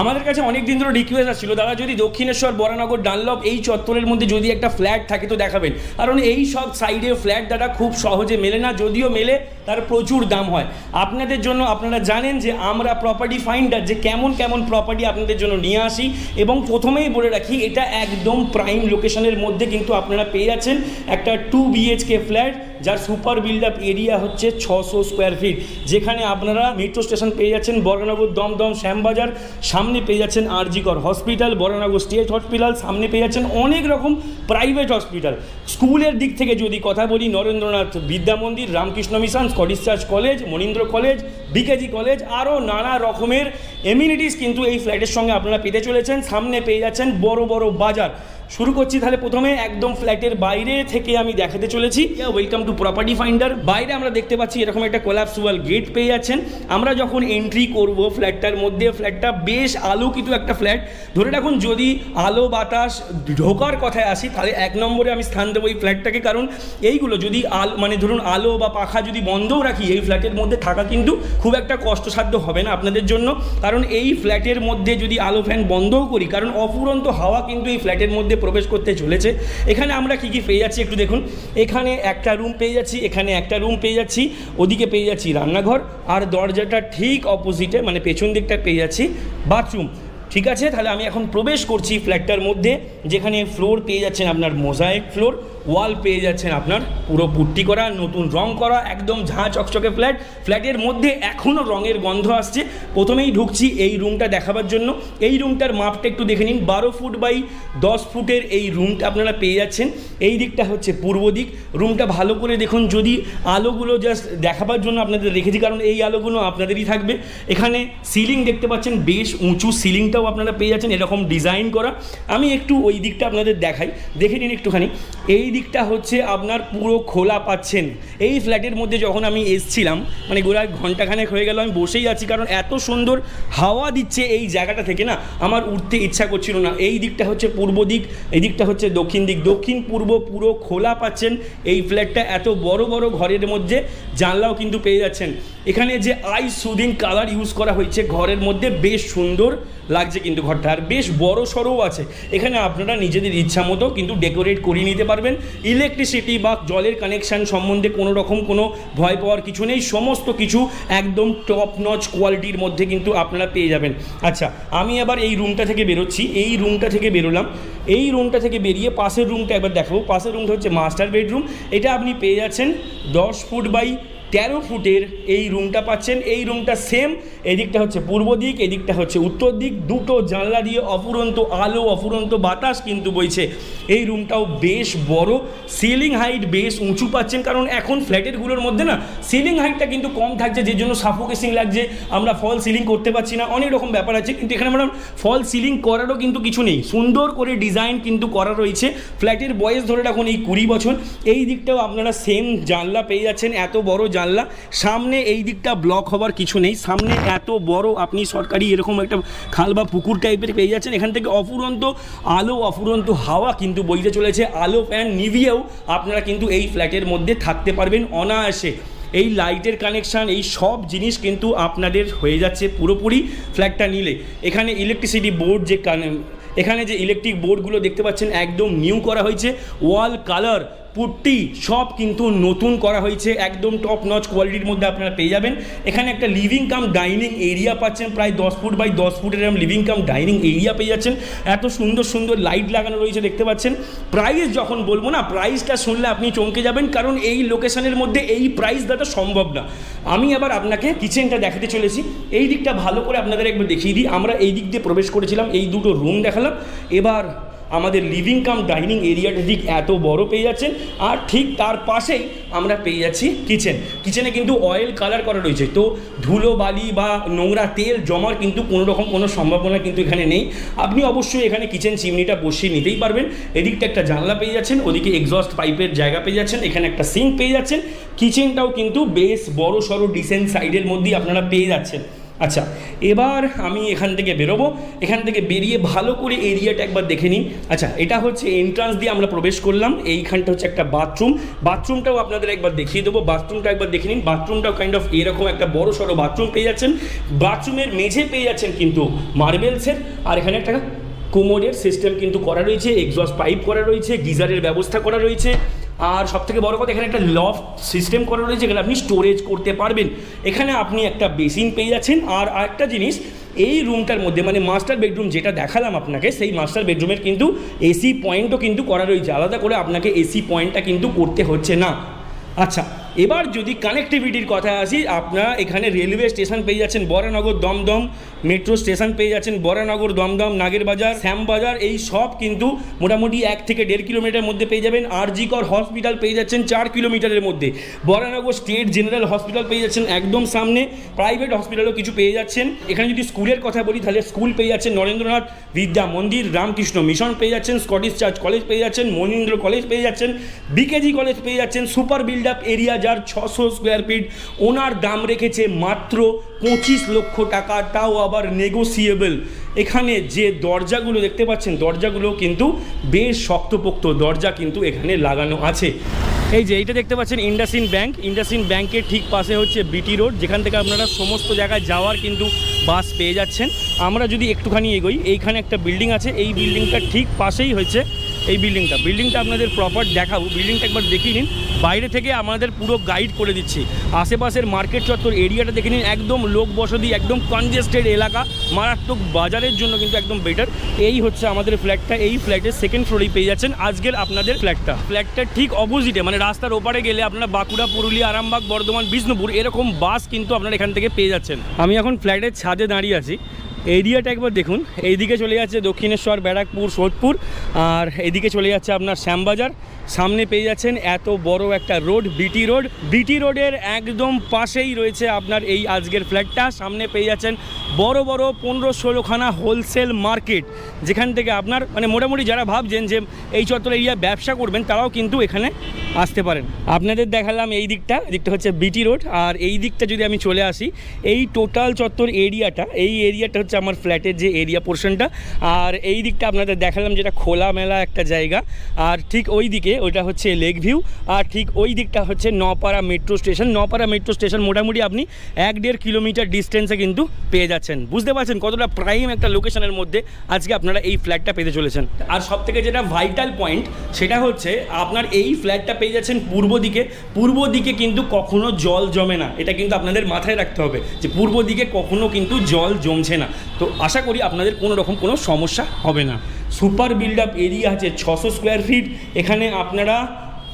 আমাদের কাছে অনেক দিন ধরে রিকোয়েস্ট আসছিল, দাদা, যদি দক্ষিণেশ্বর, বরানগর ডানলপ এই চত্বরের মধ্যে যদি একটা ফ্ল্যাট থাকে তো দেখাবেন। কারণ এই সব সাইডে ফ্ল্যাট দাদা খুব সহজে মেলে না, যদিও মেলে, তার প্রচুর দাম হয়। আপনাদের জন্য আপনারা জানেন যে আমরা প্রপার্টি ফাইন্ডার যে কেমন কেমন প্রপার্টি আপনাদের জন্য নিয়ে আসি এবং প্রথমেই বলে রাখি, এটা একদম প্রাইম লোকেশনের মধ্যে কিন্তু আপনারা পেয়ে যাচ্ছেন একটা টু বিএইচকে ফ্ল্যাট যার সুপার বিল্ড আপ এরিয়া হচ্ছে ছশো স্কোয়ার ফিট যেখানে আপনারা মেট্রো স্টেশন পেয়ে যাচ্ছেন বরানগর, দমদম, শ্যামবাজার সামনে পেয়ে যাচ্ছেন RG Kar hospital, Baranagar state hospital, সামনে পেয়ে যাচ্ছেন অনেক রকম প্রাইভেট হসপিটাল। স্কুলের দিক থেকে যদি কথা বলি, Narendranath Vidya Mandir, Ramakrishna mission Scottish church college, Manindra college, BKG college, আরও নানা রকমের এমিউনিটিস কিন্তু এই ফ্ল্যাটের সঙ্গে আপনারা পেতে চলেছেন। সামনে পেয়ে যাচ্ছেন বড় বড় বাজার। শুরু করছি তাহলে প্রথমে একদম ফ্ল্যাটের বাইরে থেকে আমি দেখাতে চলেছি। ওয়েলকাম টু প্রপার্টি ফাইন্ডার বাইরে আমরা দেখতে পাচ্ছি এরকম একটা কোলাপসুয়াল গেট পেয়ে যাচ্ছেন। আমরা যখন এন্ট্রি করব ফ্ল্যাটটার মধ্যে ফ্ল্যাটটা বেশ আলোকিত একটা ফ্ল্যাট ধরে রাখুন, যদি আলো, বাতাস ঢোকার কথায় আসি, তাহলে এক নম্বরে আমি স্থান দেবো এই ফ্ল্যাটটাকে কারণ এইগুলো যদি আল মানে ধরুন, আলো বা পাখা যদি বন্ধও রাখি, এই ফ্ল্যাটের মধ্যে থাকা কিন্তু খুব একটা কষ্টসাধ্য হবে না আপনাদের জন্য। কারণ এই ফ্ল্যাটের মধ্যে যদি আলো ফ্যান বন্ধও করি, কারণ অফুরন্ত হাওয়া কিন্তু এই ফ্ল্যাটের মধ্যে প্রবেশ করতে চলেছে। এখানে আমরা কি কি পেয়ে যাচ্ছি একটু দেখুন। এখানে একটা রুম পেয়ে যাচ্ছি, এখানে একটা রুম পেয়ে যাচ্ছি, ওদিকে পেয়ে যাচ্ছি রান্নাঘর আর দরজাটা ঠিক অপোজিটে মানে পেছন দিকটা পেয়ে যাচ্ছি বাথরুম ঠিক আছে? তাহলে আমি এখন প্রবেশ করছি ফ্ল্যাটটার মধ্যে, যেখানে ফ্লোর পেয়ে যাচ্ছেন আপনার মোজাইক ফ্লোর ওয়াল পেয়ে যাচ্ছেন আপনার। পুরো পুট্টি করা, নতুন রং করা, একদম ঝাঁ চকচকে ফ্ল্যাট ফ্ল্যাটের মধ্যে এখনও রঙের গন্ধ আসছে। প্রথমেই ঢুকছি এই রুমটা দেখাবার জন্য। এই রুমটার মাপটা একটু দেখে নিন। বারো ফুট বাই দশ ফুটের এই রুমটা আপনারা পেয়ে যাচ্ছেন। এই দিকটা হচ্ছে পূর্ব দিক। রুমটা ভালো করে দেখুন। যদি আলোগুলো জাস্ট দেখাবার জন্য আপনাদের রেখেছি, কারণ এই আলোগুলো আপনাদেরই থাকবে। এখানে সিলিং দেখতে পাচ্ছেন, বেশ উঁচু সিলিংটাও আপনারা পেয়ে যাচ্ছেন। এরকম ডিজাইন করা। আমি একটু ওই দিকটা আপনাদের দেখাই। দেখে নিন একটুখানি। এই দিকটা হচ্ছে আপনার পুরো খোলা পাচ্ছেন। এই ফ্ল্যাটের মধ্যে যখন আমি এসছিলাম মানে গোড়া ঘন্টাখানেক হয়ে গেল, আমি বসেই আছি, কারণ এত সুন্দর হাওয়া দিচ্ছে এই জায়গাটা থেকে না, আমার উঠতে ইচ্ছা করছিল না। এই দিকটা হচ্ছে পূর্ব দিক, এই দিকটা হচ্ছে দক্ষিণ দিক। দক্ষিণ, পূর্ব পুরো খোলা পাচ্ছেন এই ফ্ল্যাটটা এত বড় বড় ঘরের মধ্যে জানলাও কিন্তু পেয়ে যাচ্ছেন। এখানে যে আই সুদিং কালার ইউজ করা হয়েছে, ঘরের মধ্যে বেশ সুন্দর লাগছে কিন্তু ঘরটা, আর বেশ বড় সড়ও আছে। এখানে আপনারা নিজেদের ইচ্ছা মতো কিন্তু ডেকোরেট করিয়ে নিতে পারবেন। ইলেকট্রিসিটি বা জলের কানেকশান সম্বন্ধে কোনো রকম কোনো ভয় পাওয়ার কিছু নেই। সমস্ত কিছু একদম টপ নচ কোয়ালিটির মধ্যে কিন্তু আপনারা পেয়ে যাবেন। আচ্ছা আমি আবার এই রুমটা থেকে বেরোচ্ছি। এই রুমটা থেকে বেরোলাম। এই রুমটা থেকে বেরিয়ে পাশের রুমটা একবার দেখাবো। পাশের রুমটা হচ্ছে মাস্টার বেডরুম এটা আপনি পেয়ে যাচ্ছেন দশ ফুট বাই তেরো ফুটের এই রুমটা পাচ্ছেন। এই রুমটা সেম এদিকটা হচ্ছে পূর্ব দিক, এদিকটা হচ্ছে উত্তর দিক। দুটো জানলা দিয়ে অফুরন্ত আলো, অফুরন্ত বাতাস কিন্তু বইছে। এই রুমটাও বেশ বড় সিলিং হাইট বেশ উঁচু পাচ্ছেন। কারণ এখন ফ্ল্যাটেরগুলোর মধ্যে না সিলিং হাইটটা কিন্তু কম থাকছে, যে জন্য সাফোকেসিং লাগছে। আমরা ফল সিলিং করতে পারছি না, অনেক রকম ব্যাপার আছে। কিন্তু এখানে আমরা ফল সিলিং করারও কিন্তু কিছু নেই। সুন্দর করে ডিজাইন কিন্তু করা রয়েছে। ফ্ল্যাটের বয়স ধরে রাখুন এই কুড়ি বছর। এই দিকটাও আপনারা সেম জানলা পেয়ে যাচ্ছেন। এত বড় জানলা। সামনে এই দিকটা ব্লক হবার কিছু নেই। সামনে এত বড় আপনি সরকারি এরকম একটা খাল বা পুকুর টাইপের পেয়ে যাচ্ছেন। এখান থেকে অফুরন্ত আলো, অফুরন্ত হাওয়া কিন্তু বইতে চলেছে। আলো ফ্যান নিভিয়েও আপনারা কিন্তু এই ফ্ল্যাটের মধ্যে থাকতে পারবেন অনায়াসে। এই লাইটের কানেকশান এই সব জিনিস কিন্তু আপনাদের হয়ে যাচ্ছে পুরোপুরি ফ্ল্যাটটা নিলে। এখানে ইলেকট্রিসিটি বোর্ড যে কানে- এখানে যে ইলেকট্রিক বোর্ডগুলো দেখতে পাচ্ছেন, একদম নিউ করা হয়েছে। ওয়াল কালার পুট্টি সব কিন্তু নতুন করা হয়েছে, একদম টপ নচ কোয়ালিটির মধ্যে আপনারা পেয়ে যাবেন। এখানে একটা লিভিং কাম ডাইনিং এরিয়া পাচ্ছেন, প্রায় দশ ফুট বাই দশ ফুটের এরকম লিভিং কাম ডাইনিং এরিয়া পেয়ে যাচ্ছেন। এত সুন্দর সুন্দর লাইট লাগানো রয়েছে দেখতে পাচ্ছেন। প্রাইস যখন বলব না প্রাইসটা শুনলে আপনি চমকে যাবেন, কারণ এই লোকেশনের মধ্যে এই প্রাইস দেওয়াটা সম্ভব না। আমি আবার আপনাকে কিচেনটা দেখাতে চলেছি। এই দিকটা ভালো করে আপনাদের একবার দেখিয়ে দিই। আমরা এই দিক দিয়ে প্রবেশ করেছিলাম, এই দুটো রুম দেখালাম। এবার আমাদের লিভিং কাম ডাইনিং এরিয়াটা ঠিক এত বড় পেয়ে যাচ্ছেন। আর ঠিক তার পাশেই আমরা পেয়ে যাচ্ছি কিচেন কিচেনে কিন্তু অয়েল কালার করা রয়েছে। তো ধুলো, বালি বা নোংরা তেল জমার কিন্তু কোনো রকম কোনো সম্ভাবনা কিন্তু এখানে নেই। আপনি অবশ্যই এখানে কিচেন চিমনিটা বসিয়ে নিতেই পারবেন। এদিকটা একটা জানলা পেয়ে যাচ্ছেন, ওদিকে এক্সস্ট পাইপের জায়গা পেয়ে যাচ্ছেন, এখানে একটা সিঙ্ক পেয়ে যাচ্ছেন। কিচেনটাও কিন্তু বেশ বড় সড়ো ডিসেন্ট সাইডের মধ্যেই আপনারা পেয়ে যাচ্ছেন। আচ্ছা এবার আমি এখান থেকে বেরোবো। এখান থেকে বেরিয়ে ভালো করে এরিয়াটা একবার দেখে নিন আচ্ছা এটা হচ্ছে এন্ট্রান্স দিয়ে আমরা প্রবেশ করলাম। এইখানটা হচ্ছে একটা বাথরুম বাথরুমটাও আপনাদের একবার দেখিয়ে দেবো। বাথরুমটা একবার দেখে নিন। বাথরুমটাও কাইন্ড অফ এরকম একটা বড় সড়ো বাথরুম পেয়ে যাচ্ছেন। বাথরুমের মেঝে পেয়ে যাচ্ছেন কিন্তু মার্বেলসের আর এখানে একটা কোমোডের সিস্টেম কিন্তু করা রয়েছে। এক্সস্ট পাইপ করা রয়েছে। গিজারের ব্যবস্থা করা রয়েছে। আর সব থেকে বড় কথা, এখানে একটা লফট সিস্টেম করা রয়েছে এখানে আপনি স্টোরেজ করতে পারবেন। এখানে আপনি একটা বেসিন পেয়ে যাচ্ছেন। আর আরেকটা জিনিস, এই রুমটার মধ্যে মানে মাস্টার বেডরুম যেটা দেখালাম আপনাকে, সেই মাস্টার বেডরুমের কিন্তু এসি পয়েন্টও কিন্তু করা রয়েছে। আলাদা করে আপনাকে এসি পয়েন্টটা কিন্তু করতে হচ্ছে না। আচ্ছা এবার যদি কানেক্টিভিটির কথা আসি, আপনারা এখানে রেলওয়ে স্টেশন পেয়ে যাচ্ছেন, বরানগর দমদম মেট্রো স্টেশন পেয়ে যাচ্ছেন, বরানগর, দমদম নাগেরবাজার শ্যামবাজার এই সব কিন্তু মোটামুটি এক থেকে দেড় কিলোমিটার মধ্যে পেয়ে যাবেন। আরজিকর হসপিটাল পেয়ে যাচ্ছেন চার কিলোমিটারের মধ্যে। বরানগর স্টেট জেনারেল হসপিটাল পেয়ে যাচ্ছেন একদম সামনে। প্রাইভেট হসপিটালও কিছু পেয়ে যাচ্ছেন। এখানে যদি স্কুলের কথা বলি, তাহলে স্কুল পেয়ে যাচ্ছেন নরেন্দ্রনাথ, বিদ্যা মন্দির, রামকৃষ্ণ মিশন পেয়ে যাচ্ছেন স্কটিশ চার্চ কলেজ পেয়ে যাচ্ছেন, মনীন্দ্র কলেজ পেয়ে যাচ্ছেন বিকেজি কলেজ পেয়ে যাচ্ছেন সুপার বিল্ড আপ এরিয়া যার ছশো স্কোয়ার ফিট ওনার দাম রেখেছে মাত্র পঁচিশ লক্ষ টাকা, তাও আবার নেগোসিয়েবল এখানে যে দরজাগুলো দেখতে পাচ্ছেন, দরজাগুলো কিন্তু বেশ শক্তপোক্ত দরজা কিন্তু এখানে লাগানো আছে। এই যে এইটা দেখতে পাচ্ছেন ইন্ডাসিন ব্যাংক। ইন্ডাসিন ব্যাংকের ঠিক পাশে হচ্ছে বিটি রোড যেখান থেকে আপনারা সমস্ত জায়গায় যাওয়ার কিন্তু বাস পেয়ে যাচ্ছেন। আমরা যদি একটুখানি এগোই, এইখানে একটা বিল্ডিং আছে। এই বিল্ডিংটার ঠিক পাশেই হচ্ছে এই বিল্ডিংটা বিল্ডিংটা আপনাদের প্রপার দেখাবো। বিল্ডিংটা একবার দেখিয়ে নিন। বাইরে থেকে আমাদের পুরো গাইড করে দিচ্ছি। আশেপাশের মার্কেট চত্বর এরিয়াটা দেখে নিন। একদম লোক বসতি একদম কনজেস্টেড এলাকা। মারাত্মক বাজারের জন্য কিন্তু একদম বেটার এই হচ্ছে আমাদের ফ্ল্যাটটা এই ফ্ল্যাটের সেকেন্ড ফ্লোরেই পেয়ে যাচ্ছেন। আজকের আপনাদের ফ্ল্যাটটা ফ্ল্যাটটা ঠিক অপোজিটে মানে রাস্তার ওপারে গেলে আপনারা বাঁকুড়া, পুরুলিয়া, আরামবাগ, বর্ধমান, বিষ্ণুপুর এরকম বাস কিন্তু আপনারা এখান থেকে পেয়ে যাচ্ছেন। আমি এখন ফ্ল্যাটের ছাদে দাঁড়িয়ে আছি। এরিয়াটা একবার দেখুন। এইদিকে চলে যাচ্ছে দক্ষিণেশ্বর, ব্যারাকপুর, সোদপুর। আর এদিকে চলে যাচ্ছে আপনার শ্যামবাজার। সামনে পেয়ে যাচ্ছেন এত বড় একটা রোড, বিটি রোড। বিটি রোডের একদম পাশেই রয়েছে আপনার এই আজকের ফ্ল্যাটটা। সামনে পেয়ে যাচ্ছেন বড় বড় পনেরো ষোলোখানা হোলসেল মার্কেট। যেখান থেকে আপনার মানে মোটামুটি যারা ভাবছেন যে এই চত্বর এরিয়া ব্যবসা করবেন, তারাও কিন্তু এখানে আসতে পারেন। আপনাদের দেখালাম এই দিকটা দিকটা হচ্ছে বিটি রোড আর এই দিকটা যদি আমি চলে আসি, এই টোটাল চত্বর এরিয়াটা এই এরিয়াটা হচ্ছে আমার ফ্ল্যাটের যে এরিয়া পোর্শনটা আর এই দিকটা আপনাদের দেখালাম যেটা খোলামেলা একটা জায়গা, আর ঠিক ওই দিকে ওইটা হচ্ছে লেক ভিউ আর ঠিক ওই দিকটা হচ্ছে Noapara metro station Noapara metro station মোটামুটি আপনি এক দেড় কিলোমিটার ডিস্টেন্সে কিন্তু পেয়ে যাচ্ছেন। বুঝতে পারছেন কতটা প্রাইম একটা লোকেশনের মধ্যে আজকে আপনারা এই ফ্ল্যাটটা পেতে চলেছেন। আর সব থেকে যেটা ভাইটাল পয়েন্ট সেটা হচ্ছে আপনার এই ফ্ল্যাটটা পেয়ে যাচ্ছেন পূর্ব দিকে। পূর্ব দিকে কিন্তু কখনো জল জমে না। এটা কিন্তু আপনাদের মাথায় রাখতে হবে যে পূর্ব দিকে কখনো কিন্তু জল জমছে না। তো আশা করি আপনাদের কোনো রকম কোনো সমস্যা হবে না। সুপার বিল্ড আপ এরিয়া আছে ছশো স্কোয়ার ফিট। এখানে আপনারা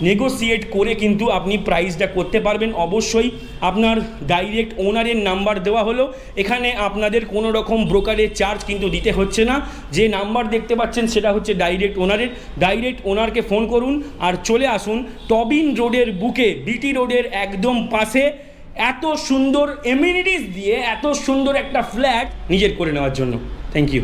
নেগোসিয়েট করে কিন্তু আপনি প্রাইসটা করতে পারবেন। অবশ্যই আপনার ডাইরেক্ট ওনারের নাম্বার দেওয়া হলো। এখানে আপনাদের কোনো রকম ব্রোকারের চার্জ কিন্তু দিতে হচ্ছে না। যে নাম্বার দেখতে পাচ্ছেন সেটা হচ্ছে ডাইরেক্ট ওনারের ডাইরেক্ট ওনারকে ফোন করুন আর চলে আসুন টবিন রোডের বুকে বিটি রোডের একদম পাশে। এত সুন্দর এমিনিটিস দিয়ে, এত সুন্দর একটা ফ্ল্যাট নিজের করে নেওয়ার জন্য। Thank you